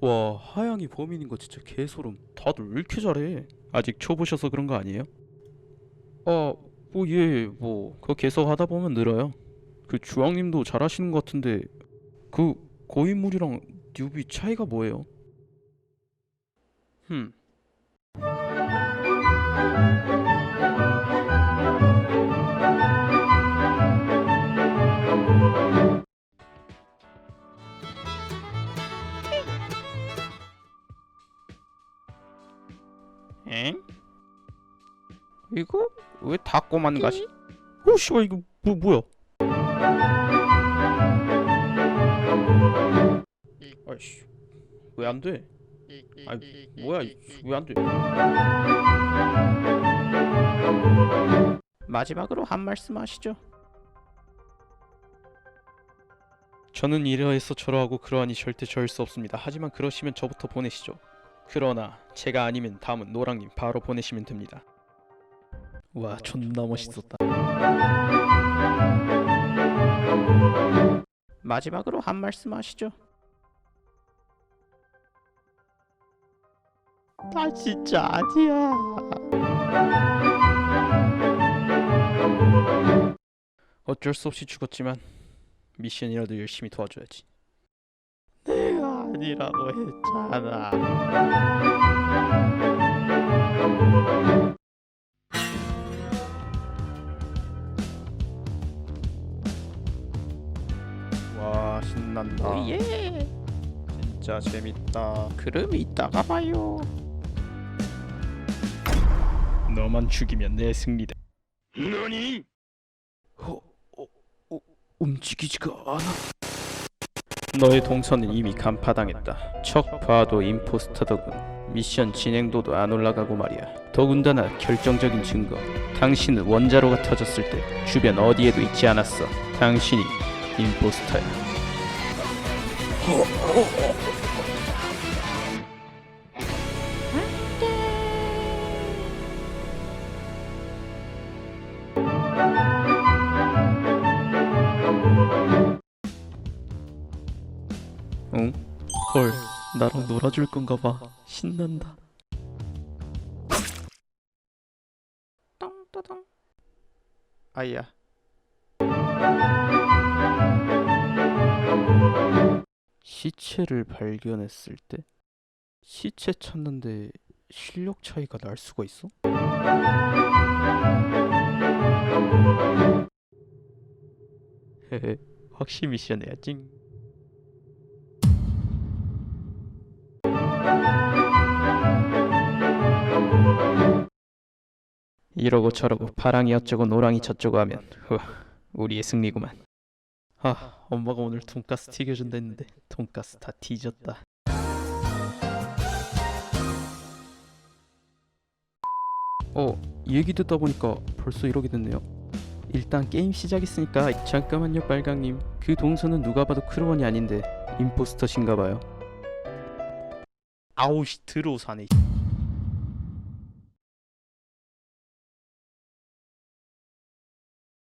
와 하양이 범인인 거 진짜 개소름 다들 왜 이렇게 잘해 아직 초보셔서 그런 거 아니에요? 아뭐예뭐 그거 계속 하다 보면 늘어요 그 주황님도 잘하시는 것 같은데 그 고인물이랑 뉴비 차이가 뭐예요? 흠 엥? 이거 왜 닫고만 가시? 오 씨발 이거 뭐 뭐야? 아이씨 왜 안 돼? 아이 뭐야 왜 안 돼? 마지막으로 한 말씀 하시죠. 저는 이러해서 저러하고 그러하니 절대 저일 수 없습니다. 하지만 그러시면 저부터 보내시죠. 그러나 제가 아니면 다음은 노랑님 바로 보내시면 됩니다. 와 존나 멋있었다. 마지막으로 한 말씀 하시죠. 나 진짜 아니야. 어쩔 수 없이 죽었지만 미션이라도 열심히 도와줘야지. 내가 아니라고 했잖아. 와 신난다. 예. 진짜 재밌다. 그럼 이따가 봐요. 너만 죽이면 내 승리다. 너니? 어, 어, 어, 움직이지가 않아. 너의 동선은 이미 간파당했다. 척 봐도 임포스터더군. 미션 진행도도 안 올라가고 말이야. 더군다나 결정적인 증거. 당신은 원자로가 터졌을 때 주변 어디에도 있지 않았어. 당신이 임포스터야. 응? 헐, 나랑 놀아줄 건가 봐. 신난다. 땅따당. 아야. 시체를 발견했을 때 시체 찾는데 실력 차이가 날 수가 있어? 헤헤, 확실히 미션이야 찡. 이러고 저러고 파랑이 어쩌고 노랑이 저쩌고 하면 후, 우리의 승리구만. 아, 엄마가 오늘 돈가스 튀겨준다 했는데 돈가스 다 뒤졌다. 어, 얘기 듣다 보니까 벌써 이러게 됐네요. 일단 게임 시작했으니까 잠깐만요, 빨강님. 그 동선은 누가 봐도 크루원이 아닌데 임포스터신가 봐요. 들어오사네.